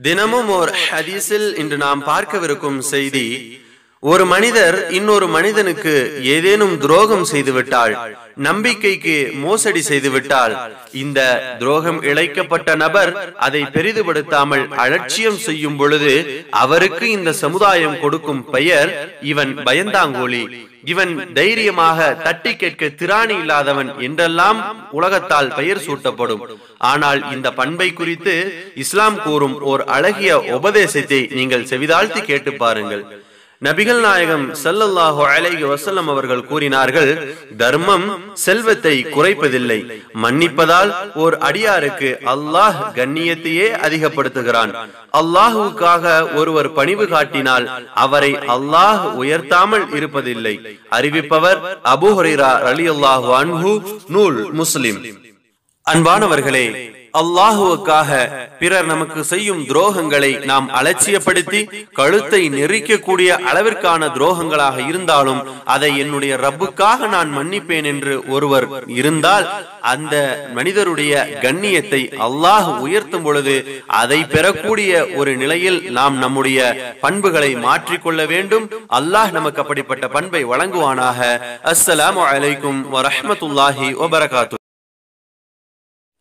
தினமும் ஒரு ஹதீஸில் இன்று நாம் பார்க்கவிருக்கும் செய்தி ஒரு மனிதர் இன்னொரு மனிதனுக்கு ஏதேனும் துரோகம் செய்துவிட்டால் நம்பிக்கைக்கு மோசடி செய்துவிட்டால் இந்த துரோகம் இழைக்கப்பட்ட நபர் அதை பெரிதுபடுத்தாமல் அலட்சியம் செய்யும் பொழுது அவருக்கு இந்த சமுதாயம் கொடுக்கும் பெயர் இவன் பயந்தாங்கோலி இவன் தைரியமாக தட்டி கேட்க திராணி இல்லாதவன் என்றெல்லாம் உலகத்தால் பெயர் சூட்டப்படும். ஆனால் இந்த பண்பை குறித்து இஸ்லாம் கூறும் ஓர் அழகிய உபதேசத்தை நீங்கள் செவிதாழ்த்தி கேட்டு பாருங்கள். நபிகள் நாயகம் சல்லல்லாஹு அலைஹி வசல்லம் அவர்கள் கூறினார்கள் தர்மம் செல்வத்தை குறைப்பதில்லை. மன்னிப்பதால் ஓர் அடியாருக்கு அல்லாஹ் கண்ணியத்தையே அதிகப்படுத்துகிறான். அல்லாஹுக்காக ஒருவர் பணிவு காட்டினால் அவரை அல்லாஹ் உயர்த்தாமல் இருப்பதில்லை. அறிவிப்பவர் அபு ஹுரைரா அலி அல்லாஹு அன்ஹு நூல் முஸ்லிம். அன்பானவர்களே அல்லாஹுவுக்காக பிறர் நமக்கு செய்யும் துரோகங்களை நாம் அலட்சியப்படுத்தி கழுத்தை நெறிக்கக்கூடிய அளவிற்கான துரோகங்களாக இருந்தாலும் அதை என்னுடைய ரப்புக்காக நான் மன்னிப்பேன் என்று ஒருவர் இருந்தால் அந்த மனிதருடைய கண்ணியத்தை அல்லாஹ் உயர்த்தும் பொழுது அதை பெறக்கூடிய ஒரு நிலையில் நாம் நம்முடைய பண்புகளை மாற்றிக்கொள்ள வேண்டும். அல்லாஹ் நமக்கு அப்படிப்பட்ட பண்பை வழங்குவானாக. அஸ்ஸலாமு அலைக்கும் வரஹ்மத்துல்லாஹி வபரகாத்து.